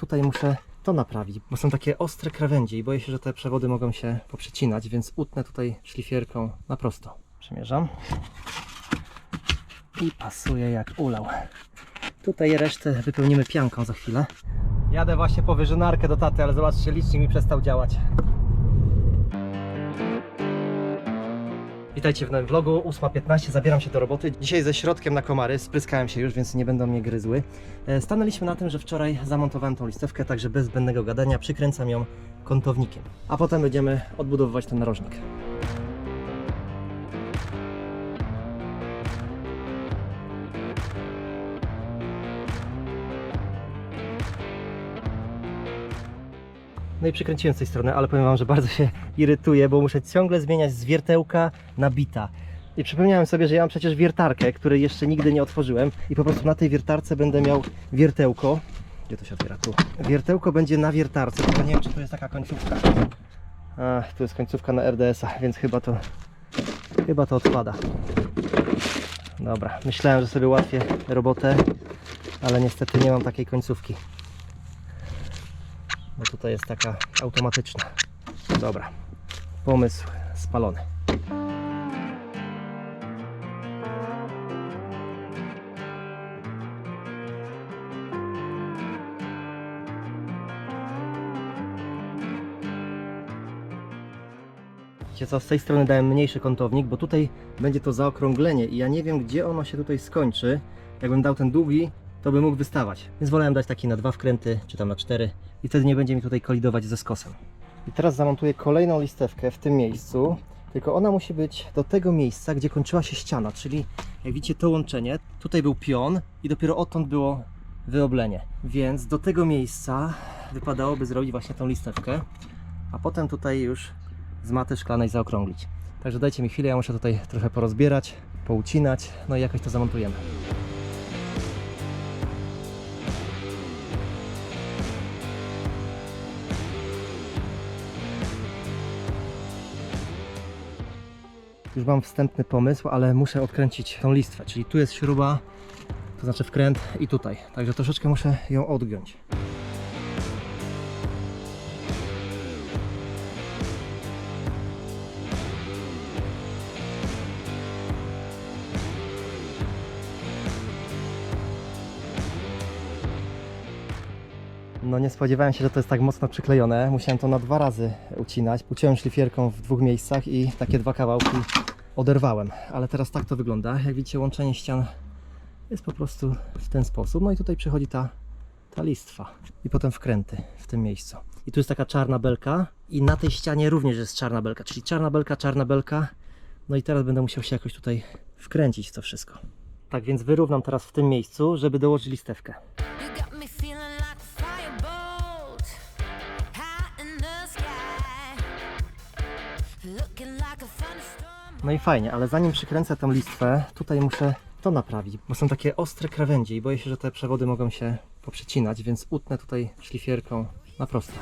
tutaj muszę to naprawić, bo są takie ostre krawędzie i boję się, że te przewody mogą się poprzecinać, więc utnę tutaj szlifierką na prosto. Przymierzam. I pasuje jak ulał. Tutaj resztę wypełnimy pianką za chwilę. Jadę właśnie po wyżynarkę do taty, ale zobaczcie, licznik mi przestał działać. Witajcie w nowym vlogu, 8.15, zabieram się do roboty. Dzisiaj ze środkiem na komary, spryskałem się już, więc nie będą mnie gryzły. E, Stanęliśmy na tym, że wczoraj zamontowałem tą listewkę, także bez zbędnego gadania przykręcam ją kątownikiem. A potem będziemy odbudowywać ten narożnik. No i przykręciłem z tej strony, ale powiem Wam, że bardzo się irytuję, bo muszę ciągle zmieniać z wiertełka na bita. I przypomniałem sobie, że ja mam przecież wiertarkę, której jeszcze nigdy nie otworzyłem i po prostu na tej wiertarce będę miał wiertełko. Gdzie to się otwiera? Tu. Wiertełko będzie na wiertarce, tylko nie wiem, czy to jest taka końcówka. Ach, tu jest końcówka na RDS-a, więc chyba to, chyba to odpada. Dobra, myślałem, że sobie ułatwię robotę, ale niestety nie mam takiej końcówki bo tutaj jest taka automatyczna. Dobra, pomysł spalony. Co, z tej strony dałem mniejszy kątownik, bo tutaj będzie to zaokrąglenie i ja nie wiem gdzie ono się tutaj skończy. Jakbym dał ten długi, to by mógł wystawać. Więc wolałem dać taki na dwa wkręty, czy tam na cztery i wtedy nie będzie mi tutaj kolidować ze skosem. I teraz zamontuję kolejną listewkę w tym miejscu, tylko ona musi być do tego miejsca, gdzie kończyła się ściana, czyli jak widzicie to łączenie, tutaj był pion i dopiero odtąd było wyoblenie. Więc do tego miejsca wypadałoby zrobić właśnie tą listewkę, a potem tutaj już z maty szklanej zaokrąglić. Także dajcie mi chwilę, ja muszę tutaj trochę porozbierać, poucinać, no i jakoś to zamontujemy. Już mam wstępny pomysł, ale muszę odkręcić tą listwę, czyli tu jest śruba, to znaczy wkręt i tutaj. Także troszeczkę muszę ją odgiąć. No nie spodziewałem się, że to jest tak mocno przyklejone. Musiałem to na dwa razy ucinać. Uciąłem szlifierką w dwóch miejscach i takie dwa kawałki oderwałem. Ale teraz tak to wygląda. Jak widzicie łączenie ścian jest po prostu w ten sposób. No i tutaj przychodzi ta, ta listwa. I potem wkręty w tym miejscu. I tu jest taka czarna belka i na tej ścianie również jest czarna belka. Czyli czarna belka, czarna belka. No i teraz będę musiał się jakoś tutaj wkręcić to wszystko. Tak więc wyrównam teraz w tym miejscu, żeby dołożyć listewkę. No i fajnie, ale zanim przykręcę tą listwę, tutaj muszę to naprawić, bo są takie ostre krawędzie i boję się, że te przewody mogą się poprzecinać, więc utnę tutaj szlifierką na prosto.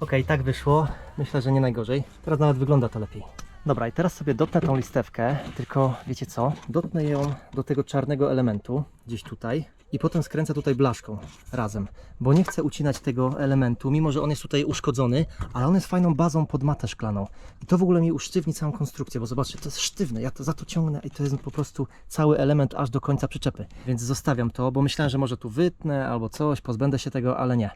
Ok, tak wyszło. Myślę, że nie najgorzej. Teraz nawet wygląda to lepiej. Dobra, i teraz sobie dotnę tą listewkę, tylko wiecie co? Dotnę ją do tego czarnego elementu, gdzieś tutaj, i potem skręcę tutaj blaszką razem, bo nie chcę ucinać tego elementu, mimo że on jest tutaj uszkodzony, ale on jest fajną bazą pod matę szklaną. I to w ogóle mi usztywni całą konstrukcję, bo zobaczcie, to jest sztywne, ja to za to ciągnę i to jest po prostu cały element aż do końca przyczepy. Więc zostawiam to, bo myślałem, że może tu wytnę albo coś, pozbędę się tego, ale nie.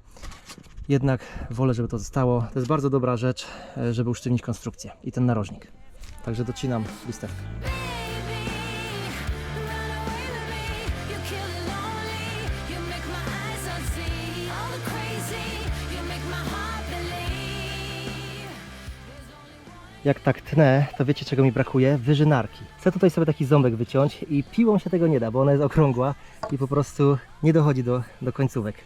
Jednak wolę, żeby to zostało. To jest bardzo dobra rzecz, e, żeby usztywnić konstrukcję i ten narożnik. Także docinam listewkę. Jak tak tnę, to wiecie czego mi brakuje? Wyżynarki. Chcę tutaj sobie taki ząbek wyciąć i piłą się tego nie da, bo ona jest okrągła i po prostu nie dochodzi do, do końcówek.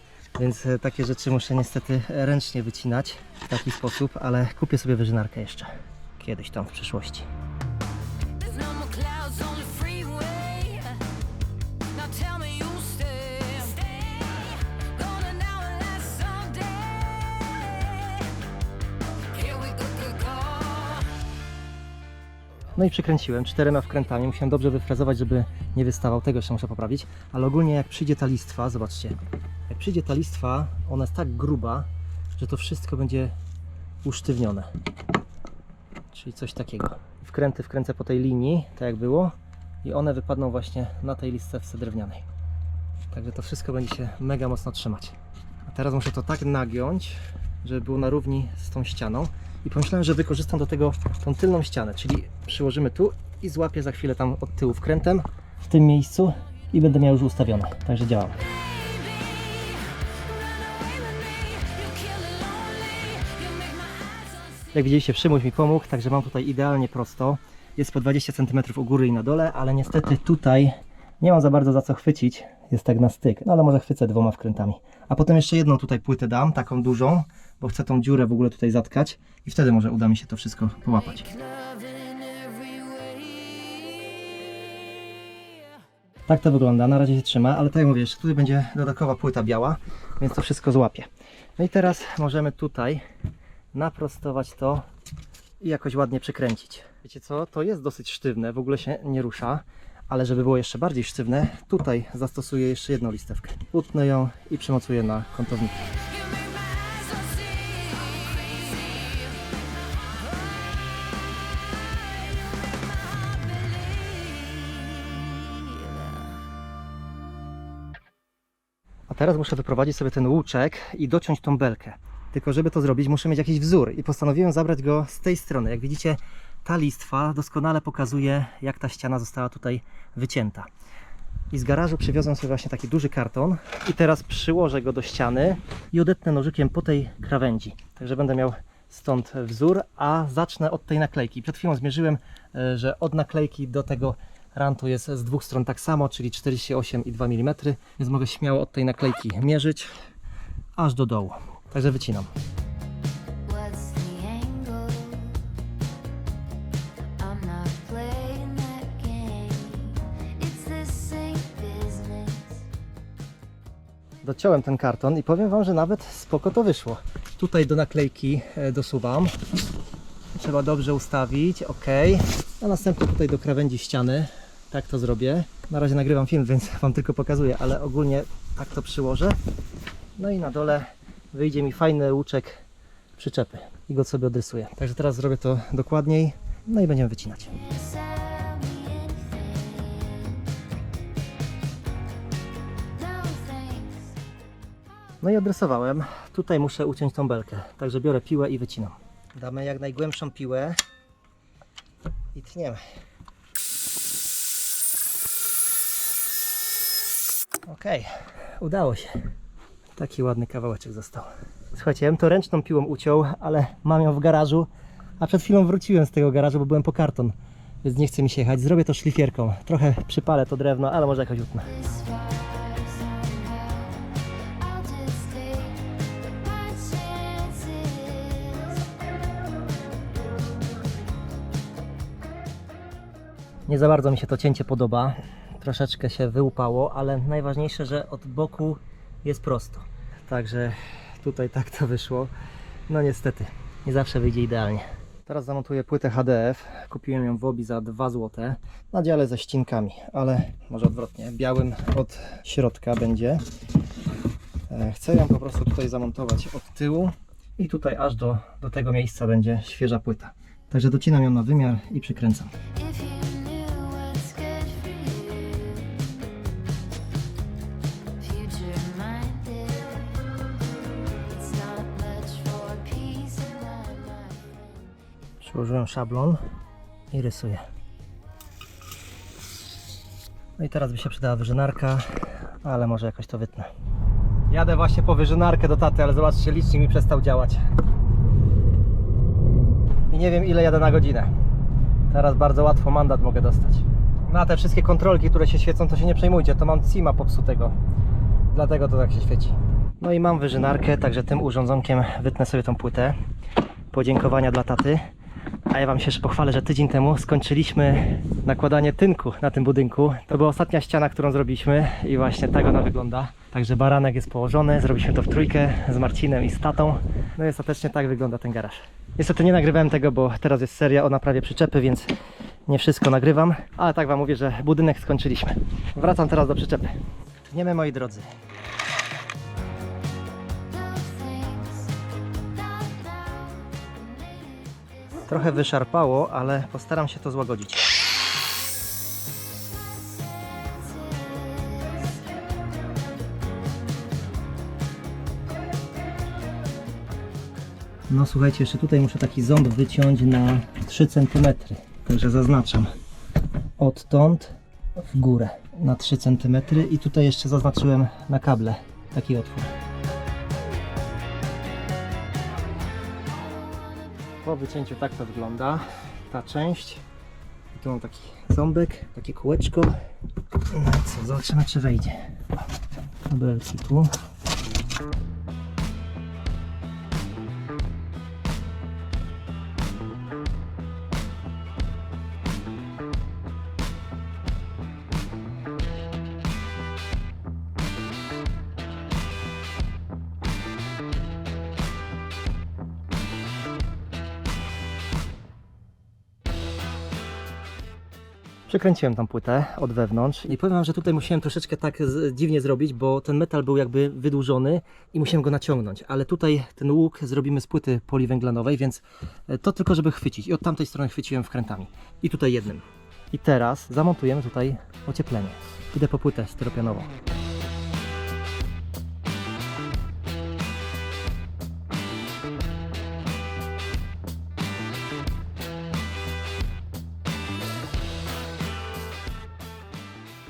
Więc e, takie rzeczy muszę niestety ręcznie wycinać w taki sposób, ale kupię sobie wyżynarkę jeszcze. Kiedyś tam w przyszłości. No i przykręciłem czterema wkrętami. Musiałem dobrze wyfrezować, żeby nie wystawał. Tego jeszcze muszę poprawić. Ale ogólnie jak przyjdzie ta listwa, zobaczcie. Jak przyjdzie ta listwa, ona jest tak gruba, że to wszystko będzie usztywnione. Czyli coś takiego. Wkręty wkręcę po tej linii, tak jak było. I one wypadną właśnie na tej listewce drewnianej. Także to wszystko będzie się mega mocno trzymać. A teraz muszę to tak nagiąć, żeby było na równi z tą ścianą. I pomyślałem, że wykorzystam do tego tą tylną ścianę, czyli przyłożymy tu i złapię za chwilę tam od tyłu wkrętem w tym miejscu i będę miał już ustawione. Także działam. Jak widzieliście, Przymuś mi pomógł, także mam tutaj idealnie prosto. Jest po 20 cm u góry i na dole, ale niestety tutaj nie mam za bardzo za co chwycić. Jest tak na styk, no ale może chwycę dwoma wkrętami. A potem jeszcze jedną tutaj płytę dam, taką dużą, bo chcę tą dziurę w ogóle tutaj zatkać i wtedy może uda mi się to wszystko połapać. Tak to wygląda, na razie się trzyma, ale tak jak mówię, jeszcze tutaj będzie dodatkowa płyta biała, więc to wszystko złapie. No i teraz możemy tutaj naprostować to i jakoś ładnie przykręcić. Wiecie co, to jest dosyć sztywne, w ogóle się nie rusza, ale żeby było jeszcze bardziej sztywne, tutaj zastosuję jeszcze jedną listewkę. Utnę ją i przymocuję na kątowniku. Teraz muszę wyprowadzić sobie ten łuczek i dociąć tą belkę. Tylko żeby to zrobić, muszę mieć jakiś wzór i postanowiłem zabrać go z tej strony. Jak widzicie, ta listwa doskonale pokazuje, jak ta ściana została tutaj wycięta. I z garażu przywiozłem sobie właśnie taki duży karton i teraz przyłożę go do ściany i odetnę nożykiem po tej krawędzi. Także będę miał stąd wzór, a zacznę od tej naklejki. Przed chwilą zmierzyłem, e, że od naklejki do tego rantu jest z dwóch stron tak samo, czyli 48,2 mm, więc mogę śmiało od tej naklejki mierzyć aż do dołu. Także wycinam. Dociąłem ten karton i powiem Wam, że nawet spoko to wyszło. Tutaj do naklejki e, dosuwam. Trzeba dobrze ustawić, ok. A następnie tutaj do krawędzi ściany. Tak to zrobię. Na razie nagrywam film, więc Wam tylko pokazuję, ale ogólnie tak to przyłożę. No i na dole wyjdzie mi fajny łuczek przyczepy i go sobie odrysuję. Także teraz zrobię to dokładniej, no i będziemy wycinać. No i odrysowałem. Tutaj muszę uciąć tą belkę. Także biorę piłę i wycinam. Damy jak najgłębszą piłę i tniemy. Ok, udało się. Taki ładny kawałeczek został. Słuchajcie, ja bym to ręczną piłą uciął, ale mam ją w garażu, a przed chwilą wróciłem z tego garażu, bo byłem po karton, więc nie chce mi się jechać. Zrobię to szlifierką. Trochę przypalę to drewno, ale może jakoś utnę. Nie za bardzo mi się to cięcie podoba. Troszeczkę się wyłupało, ale najważniejsze, że od boku jest prosto. Także tutaj tak to wyszło. No niestety, nie zawsze wyjdzie idealnie. Teraz zamontuję płytę HDF. Kupiłem ją w Obi za 2 zł na dziale ze ścinkami, ale może odwrotnie. Białym od środka będzie. E, Chcę ją po prostu tutaj zamontować od tyłu i tutaj aż do, do tego miejsca będzie świeża płyta. Także docinam ją na wymiar i przykręcam. Przyłożyłem szablon i rysuję. No i teraz by się przydała wyżynarka, ale może jakoś to wytnę. Jadę właśnie po wyżynarkę do taty, ale zobaczcie, licznik mi przestał działać. I nie wiem ile jadę na godzinę. Teraz bardzo łatwo mandat mogę dostać. Na te wszystkie kontrolki, które się świecą, to się nie przejmujcie, to mam CIMA popsutego. Dlatego to tak się świeci. No i mam wyżynarkę, także tym urządzonkiem wytnę sobie tą płytę. Podziękowania dla taty. A ja Wam się jeszcze pochwalę, że tydzień temu skończyliśmy nakładanie tynku na tym budynku. To była ostatnia ściana, którą zrobiliśmy i właśnie tak ona wygląda. Także baranek jest położony, zrobiliśmy to w trójkę z Marcinem i z tatą. No i ostatecznie tak wygląda ten garaż. Niestety nie nagrywałem tego, bo teraz jest seria o naprawie przyczepy, więc Nie wszystko nagrywam, ale tak Wam mówię, że budynek skończyliśmy. Wracam teraz do przyczepy. Tniemy moi drodzy. Trochę wyszarpało, ale postaram się to złagodzić. No słuchajcie, jeszcze tutaj muszę taki ząb wyciąć na 3 cm. Także zaznaczam odtąd w górę na 3 cm i tutaj jeszcze zaznaczyłem na kable taki otwór. Po wycięciu tak to wygląda ta część. I tu mam taki ząbek, takie kółeczko. No co, zobaczymy czy wejdzie. Kabelki tu. Przekręciłem tą płytę od wewnątrz i powiem wam, że tutaj musiałem troszeczkę tak dziwnie zrobić, bo ten metal był jakby wydłużony i musiałem go naciągnąć, ale tutaj ten łuk zrobimy z płyty poliwęglanowej, więc e, to tylko żeby chwycić i od tamtej strony chwyciłem wkrętami i tutaj jednym. I teraz zamontujemy tutaj ocieplenie. Idę po płytę styropianową.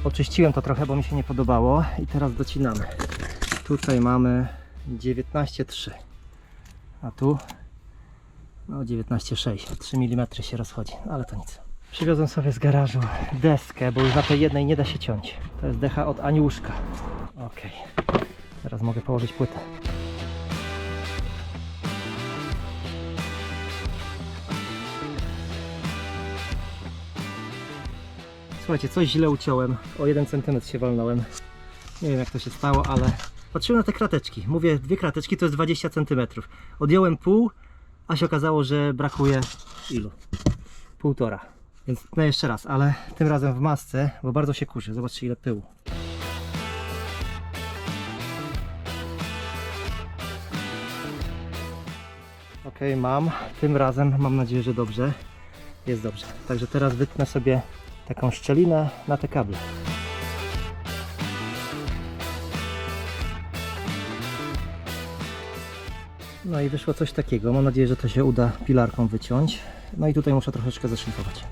Oczyściłem to trochę, bo mi się nie podobało i teraz docinamy. Tutaj mamy 19,3 a tu no 19,6 3 mm się rozchodzi, ale to nic. Przywiozłem sobie z garażu deskę, bo już na tej jednej nie da się ciąć. To jest decha od Aniuszka. Ok, teraz mogę położyć płytę. Słuchajcie, coś źle uciąłem. O 1 cm się walnąłem. Nie wiem jak to się stało, ale patrzyłem na te krateczki. Mówię, dwie krateczki to jest 20 cm. Odjąłem pół, a się okazało, że brakuje ilu? Półtora. Więc no jeszcze raz, ale tym razem w masce, bo bardzo się kurzy. Zobaczcie ile pyłu. Ok, mam. Tym razem mam nadzieję, że dobrze. Jest dobrze. Także teraz wytnę sobie taką szczelinę na te kable. No i wyszło coś takiego. Mam nadzieję, że to się uda pilarką wyciąć. No i tutaj muszę troszeczkę zaszlifować.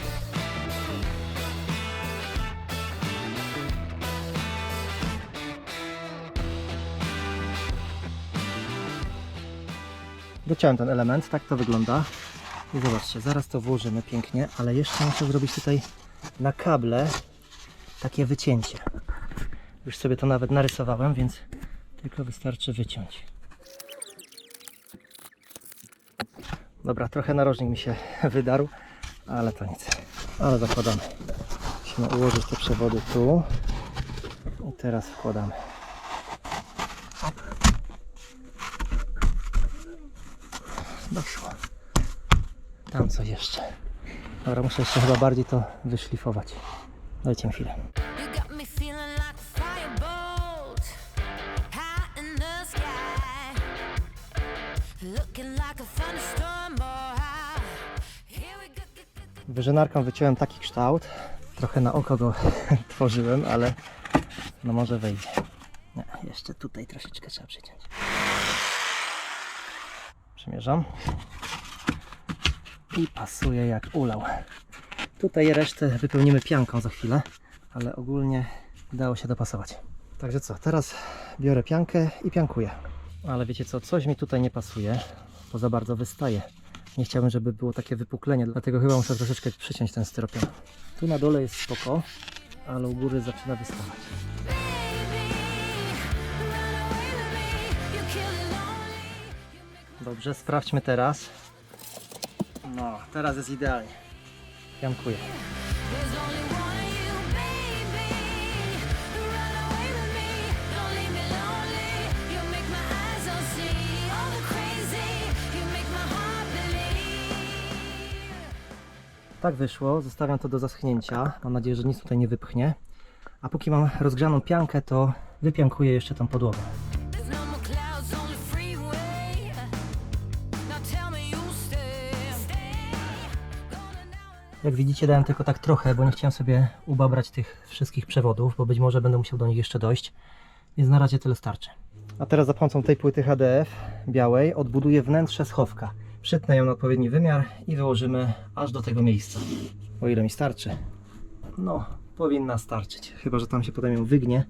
Dociąłem ten element, tak to wygląda. I zobaczcie, zaraz to włożymy pięknie, ale jeszcze muszę zrobić tutaj na kable takie wycięcie. Już sobie to nawet narysowałem, więc tylko wystarczy wyciąć. Dobra, trochę narożnik mi się wydarł, ale to nic. Ale zakładamy. Musimy ułożyć te przewody tu. I teraz wkładamy. Doszło. Tam coś jeszcze. Dobra, muszę jeszcze chyba bardziej to wyszlifować. Dajcie mi chwilę. You got me feeling like a firebolt high in the sky. Looking like a thunderstorm, boy. Here we go. go, go, go. Wyżynarką wyciąłem taki kształt. Trochę na oko go tworzyłem, ale no może wejdzie. Nie, jeszcze tutaj troszeczkę trzeba przyciąć. Przymierzam. I pasuje jak ulał. Tutaj resztę wypełnimy pianką za chwilę, ale ogólnie dało się dopasować. Także co, teraz biorę piankę i piankuję. Ale wiecie co, coś mi tutaj nie pasuje, bo za bardzo wystaje. Nie chciałbym, żeby było takie wypuklenie, dlatego chyba muszę troszeczkę przyciąć ten styropian. Tu na dole jest spoko, ale u góry zaczyna wystawać. Dobrze, sprawdźmy teraz. No, teraz jest idealnie. Believe. Tak wyszło, zostawiam to do zaschnięcia. Mam nadzieję, że nic tutaj nie wypchnie. A póki mam rozgrzaną piankę, to wypiankuję jeszcze tą podłogę. Jak widzicie, dałem tylko tak trochę, bo nie chciałem sobie ubabrać tych wszystkich przewodów, bo być może będę musiał do nich jeszcze dojść. Więc na razie tyle starczy. A teraz za pomocą tej płyty HDF białej odbuduję wnętrze schowka. Przytnę ją na odpowiedni wymiar i wyłożymy aż do tego miejsca. O ile mi starczy. No, powinna starczyć. Chyba, że tam się potem ją wygnie,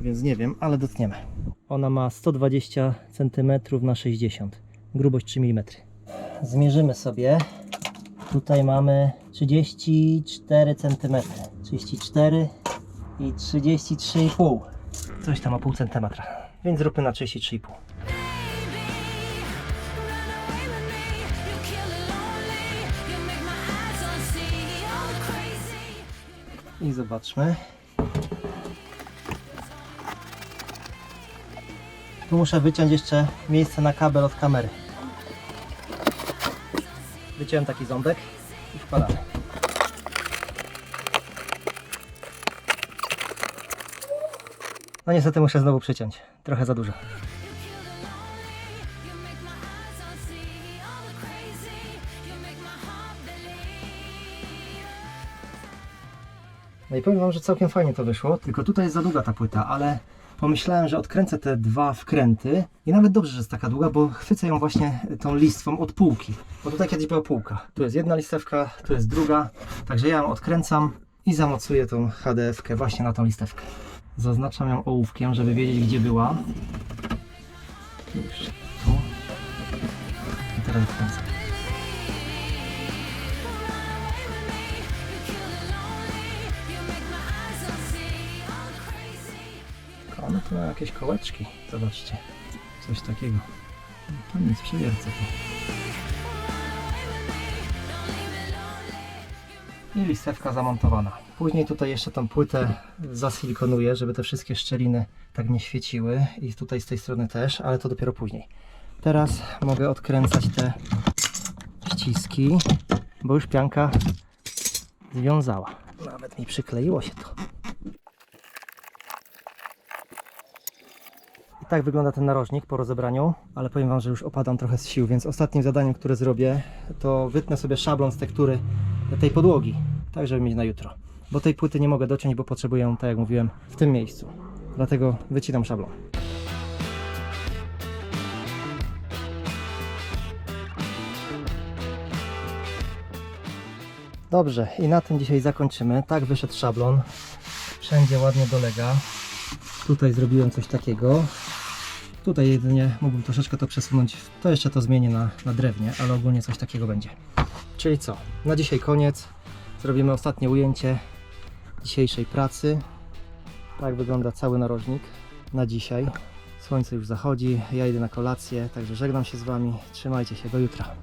więc nie wiem, ale dotkniemy. Ona ma 120 cm na 60 grubość 3 mm. Zmierzymy sobie Tutaj mamy 34 cm. 34 i 33,5. Coś tam o pół centymetra. Więc zróbmy na 33,5. Run away with me. You kill it lonely. You make my eyes unsee. All crazy. I zobaczmy. Tu muszę wyciąć jeszcze miejsce na kabel od kamery. Wyciąłem taki ząbek i wkładamy. No niestety muszę znowu przyciąć. Trochę za dużo. No i powiem Wam, że całkiem fajnie to wyszło, tylko tutaj jest za długa ta płyta, ale pomyślałem, że odkręcę te dwa wkręty i nawet dobrze, że jest taka długa, bo chwycę ją właśnie tą listwą od półki, bo tutaj kiedyś była półka. Tu jest jedna listewka, tu jest druga, także ja ją odkręcam i zamocuję tą HDF-kę właśnie na tą listewkę. Zaznaczam ją ołówkiem, żeby wiedzieć, gdzie była. Tu. I teraz odkręcam. Tu mają jakieś kołeczki, zobaczcie. Coś takiego. No To nic, przewiercę to. I listewka zamontowana. Później tutaj jeszcze tą płytę zasilikonuję, żeby te wszystkie szczeliny tak nie świeciły. I tutaj z tej strony też, ale to dopiero później. Teraz mogę odkręcać te ściski, bo już pianka związała. Nawet mi przykleiło się to. I tak wygląda ten narożnik po rozebraniu, ale powiem Wam, że już opadam trochę z sił, więc ostatnim zadaniem, które zrobię, to wytnę sobie szablon z tektury tej podłogi, tak żeby mieć na jutro. Bo tej płyty nie mogę dociąć, bo potrzebuję ją, tak jak mówiłem, w tym miejscu. Dlatego wycinam szablon. Dobrze, i na tym dzisiaj zakończymy. Tak wyszedł szablon. Wszędzie ładnie dolega. Tutaj zrobiłem coś takiego. Tutaj jedynie mógłbym troszeczkę to przesunąć. To jeszcze to zmienię na, na drewnie, ale ogólnie coś takiego będzie. Czyli co? Na dzisiaj koniec. Zrobimy ostatnie ujęcie dzisiejszej pracy. Tak wygląda cały narożnik na dzisiaj. Słońce już zachodzi, ja idę na kolację, także żegnam się z Wami. Trzymajcie się, do jutra.